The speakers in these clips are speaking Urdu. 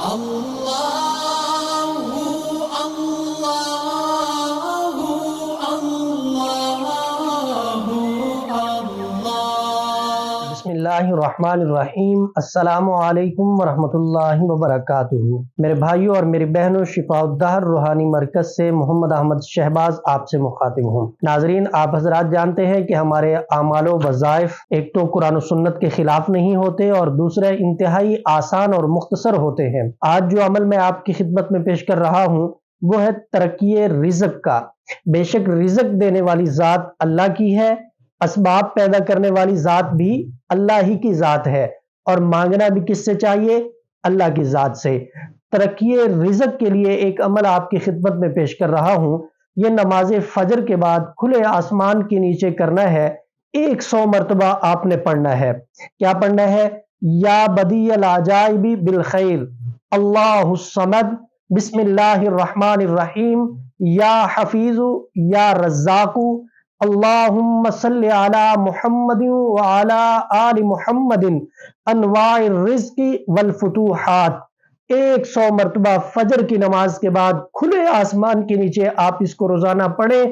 Allah. بسم اللہ الرحمن الرحیم۔ السلام علیکم ورحمۃ اللہ وبرکاتہ۔ میرے بھائیوں اور میری بہنوں شفاء الدہر روحانی مرکز سے محمد احمد شہباز آپ سے مخاطب ہوں۔ ناظرین، آپ حضرات جانتے ہیں کہ ہمارے اعمال و وظائف ایک تو قرآن و سنت کے خلاف نہیں ہوتے اور دوسرے انتہائی آسان اور مختصر ہوتے ہیں۔ آج جو عمل میں آپ کی خدمت میں پیش کر رہا ہوں، وہ ہے ترقی رزق کا۔ بے شک رزق دینے والی ذات اللہ کی ہے اسباب پیدا کرنے والی ذات بھی اللہ ہی کی ذات ہے اور مانگنا بھی کس سے چاہیے؟ اللہ کی ذات سے۔ ترقی رزق کے لیے ایک عمل آپ کی خدمت میں پیش کر رہا ہوں۔ یہ نماز فجر کے بعد کھلے آسمان کے نیچے کرنا ہے۔ ایک سو مرتبہ آپ نے پڑھنا ہے۔ کیا پڑھنا ہے؟ یا بدی العجائبی بالخیر۔ اللہ الصمد۔ بسم اللہ الرحمن الرحیم۔ یا حفیظ۔ یا رزاق۔ اللہم صلی علی محمد وعلی آل محمد انواع الرزق والفتوحات۔ ایک سو مرتبہ فجر کی نماز کے بعد کھلے آسمان کے نیچے آپ اس کو روزانہ پڑھیں۔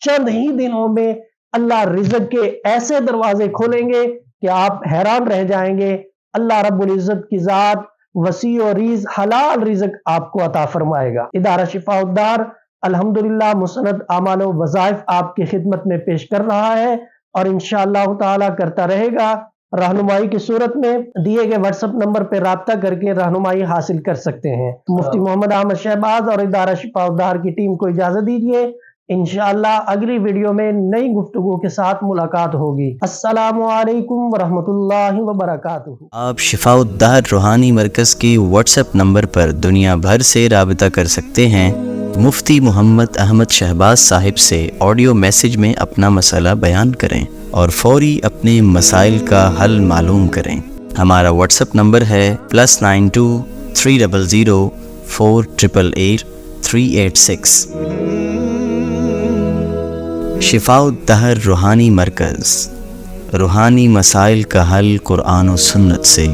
چند ہی دنوں میں اللہ رزق کے ایسے دروازے کھولیں گے کہ آپ حیران رہ جائیں گے۔ اللہ رب العزت کی ذات وسیع و ریز حلال رزق آپ کو عطا فرمائے گا۔ ادارہ شفا الدار الحمدللہ مسند اعمال و وظائف آپ کی خدمت میں پیش کر رہا ہے اور انشاءاللہ تعالی کرتا رہے گا رہنمائی کی صورت میں دیے گئے واٹس اپ نمبر پہ رابطہ کر کے رہنمائی حاصل کر سکتے ہیں۔ مفتی محمد احمد شہباز اور ادارہ شفا الدار کی ٹیم کو اجازت دیجیے۔ انشاءاللہ اگلی ویڈیو میں نئی گفتگو کے ساتھ ملاقات ہوگی۔ السلام علیکم ورحمۃ اللہ وبرکاتہ۔ آپ شفاء الدار روحانی مرکز کی واٹس ایپ نمبر پر دنیا بھر سے رابطہ کر سکتے ہیں۔ مفتی محمد احمد شہباز صاحب سے آڈیو میسج میں اپنا مسئلہ بیان کریں اور فوری اپنے مسائل کا حل معلوم کریں۔ ہمارا واٹس اپ نمبر ہے plus nine two three double zero four triple eight three eight six. شفاء الدہر روحانی مرکز۔ روحانی مسائل کا حل قرآن و سنت سے۔